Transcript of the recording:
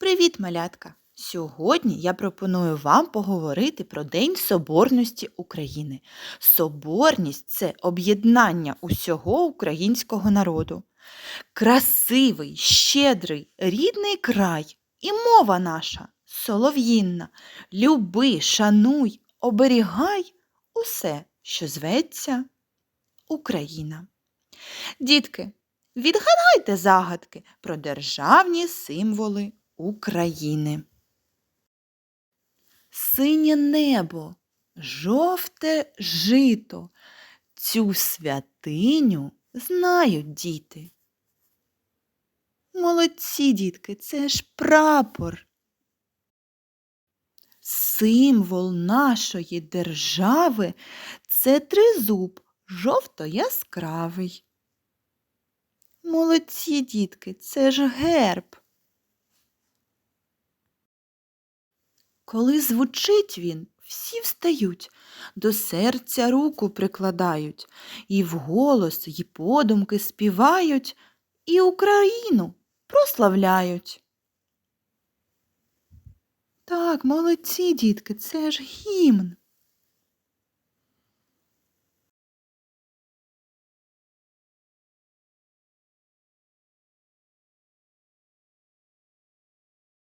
Привіт, малятка! Сьогодні я пропоную вам поговорити про День Соборності України. Соборність це об'єднання усього українського народу. Красивий, щедрий, рідний край і мова наша солов'їнна. Люби, шануй, оберігай усе, що зветься Україна. Дітки, відгадайте загадки про державні символи України. Синє небо, жовте жито. Цю святиню знають діти. Молодці, дітки, це ж прапор. Символ нашої держави це тризуб жовто-яскравий. Молодці, дітки, це ж герб. Коли звучить він, всі встають, до серця руку прикладають, і вголос, і подумки співають, і Україну прославляють. Так, молодці, дітки, це ж гімн.